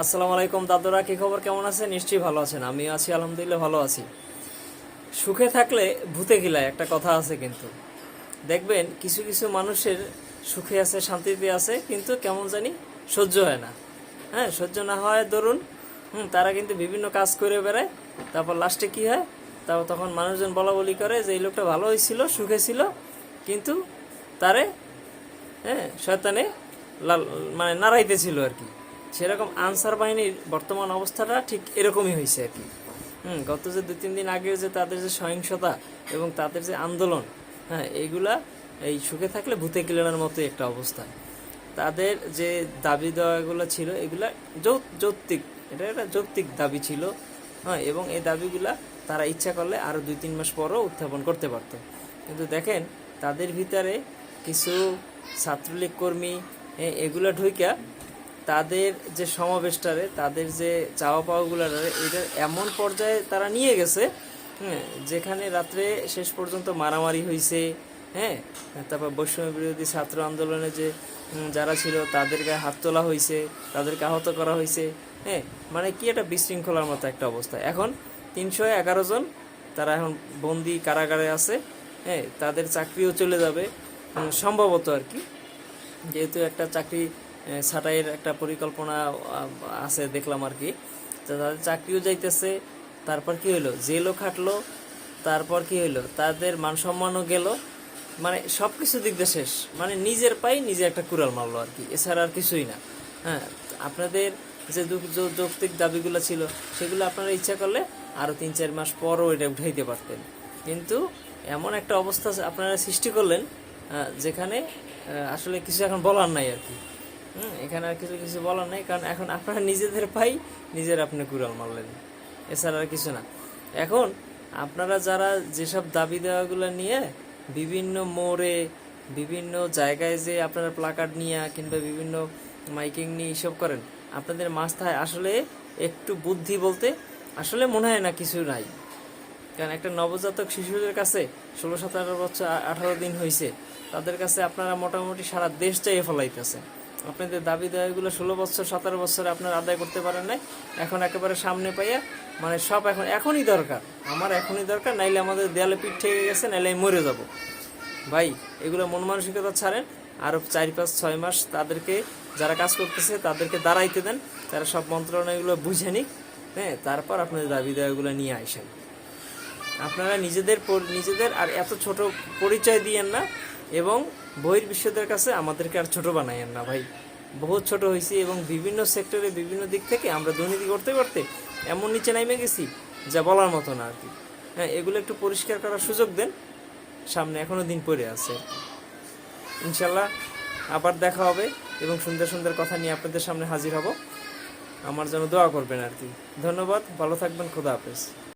আসসালামু আলাইকুম দাদুরা, কি খবর? কেমন আছে নিশ্চয়ই ভালো আছেন। আমি আছি, আলহামদুলিল্লাহ, ভালো আছি। সুখে থাকলে ভূতে গিলায় একটা কথা আছে কিন্তু। দেখবেন, কিছু কিছু মানুষের সুখে আছে, শান্তিতে আছে, কিন্তু কেমন জানি সহ্য হয় না। হ্যাঁ সহ্য না হয়, ধরুন, হুম, তারা কিন্তু বিভিন্ন কাজ করে বেড়ায়, তারপর লাস্টে কি হয়? তারপর তখন মানুষজন বলা বলি করে যে, এই লোকটা ভালো হয়েছিল, সুখে ছিল, কিন্তু তারে হ্যাঁ শয়তানে লাল মানে নাড়াইতেছিল আর কি। সেরকম আনসার বাহিনীর বর্তমান অবস্থাটা ঠিক এরকমই হয়েছে আর কি। হুম, গত যে দু তিন দিন আগে যে তাদের যে সহিংসতা এবং তাদের যে আন্দোলন হ্যাঁ এইগুলা এই সুখে থাকলে ভূতে কিলানোর মতো একটা অবস্থা। তাদের যে দাবি দেওয়াগুলো ছিল, এগুলা যৌক্তিক, এটা একটা যৌক্তিক দাবি ছিল হ্যাঁ এবং এই দাবিগুলা তারা ইচ্ছা করলে আরও দুই, তিন মাস পরও উত্থাপন করতে পারতো। কিন্তু দেখেন, তাদের ভিতরে কিছু ছাত্রলীগ কর্মী এগুলা ঢুইকা তাদের যে সমাবেশটারে, তাদের যে চাওয়া পাওয়াগুলারে, এটা এমন পর্যায়ে তারা নিয়ে গেছে হ্যাঁ যেখানে রাত্রে শেষ পর্যন্ত মারামারি হয়েছে হ্যাঁ তারপর বৈষম্য বিরোধী ছাত্র আন্দোলনে যে যারা ছিল, তাদের গায়ে হাত তোলা হয়েছে তাদেরকে আহত করা হয়েছে হ্যাঁ মানে কি একটা বিশৃঙ্খলার মতো একটা অবস্থা। এখন তিনশো এগারো জন তারা এখন বন্দি কারাগারে আছে হ্যাঁ তাদের চাকরিও চলে যাবে সম্ভবত আর কি। যেহেতু একটা চাকরি ছাঁটাইয়ের একটা পরিকল্পনা আছে দেখলাম আর কি। তো তাদের চাকরিও যাইতেছে। তারপর কি হইল? জেলও খাটলো। তারপর কি হইল? তাদের মান সম্মানও গেল। মানে সব কিছু দিক দিয়ে শেষ। মানে নিজের পাই নিজে একটা কুড়াল মারলো আর কি। এছাড়া আর কিছুই না। হ্যাঁ আপনাদের যে যৌক্তিক দাবিগুলো ছিল, সেগুলো আপনারা ইচ্ছা করলে আরও তিন, চার মাস পরও এটা উঠাইতে পারতেন। কিন্তু এমন একটা অবস্থা আপনারা সৃষ্টি করলেন যেখানে আসলে কিছু এখন বলার নাই আর কি। হুম, এখানে আর কিছু কিছু বলার নেই, কারণ এখন আপনারা নিজেদের পাই নিজের আপনি কুড়াল মারলেন। এছাড়া আর কিছু না। এখন আপনারা যারা যেসব দাবি দেওয়াগুলো নিয়ে বিভিন্ন মোড়ে, বিভিন্ন জায়গায় যে আপনারা প্লাকার্ড নিয়ে কিংবা বিভিন্ন মাইকিং নিয়ে এইসব করেন, আপনাদের মাথায় আসলে একটু বুদ্ধি বলতে আসলে মনে হয় না কিছু নাই। কারণ একটা নবজাতক শিশুদের কাছে ষোলো, সতেরো বছর আঠারো দিন হয়েছে তাদের কাছে আপনারা মোটামুটি সারা দেশ চাইয়ে ফেলাইতেছে আপনাদের দাবি দাবিগুলো ষোলো বছর, সতেরো বছর আপনারা আদায় করতে পারেন নাই। এখন একেবারে সামনে পাইয়া মানে সব এখন, এখনই দরকার। আমার এখনই দরকার, নাইলে আমাদের দেয়ালে পিঠ ঠেকে গেছে, নাইলে আমি মরে যাব। ভাই, এগুলো মন মানসিকতা ছাড়েন, আরও চার পাঁচ, ছয় মাস তাদেরকে, যারা কাজ করতেছে, তাদেরকে দাঁড়াইতে দেন। তারা সব মন্ত্রণালয়গুলো বুঝে নিক হ্যাঁ তারপর আপনাদের দাবি দাবিগুলো নিয়ে আসেন। আপনারা নিজেদের নিজেদের আর এত ছোট পরিচয় দিয়েন না এবং বহির বিশ্বদের কাছে আমাদেরকে আর ছোট বানাইয়েন না, ভাই। বহুত ছোট হয়েছি এবং বিভিন্ন সেক্টরে বিভিন্ন দিক থেকে আমরা দুর্নীতি করতে করতে এমন নিচে নামে গেছি যা বলার মতো না আর কি। হ্যাঁ এগুলো একটু পরিষ্কার করার সুযোগ দেন। সামনে এখনও দিন পড়ে আছে ইনশাল্লাহ আবার দেখা হবে এবং সুন্দর সুন্দর কথা নিয়ে আপনাদের সামনে হাজির হব। আমার জন্য দোয়া করবেন আর কি। ধন্যবাদ, ভালো থাকবেন, খোদা হাফেজ।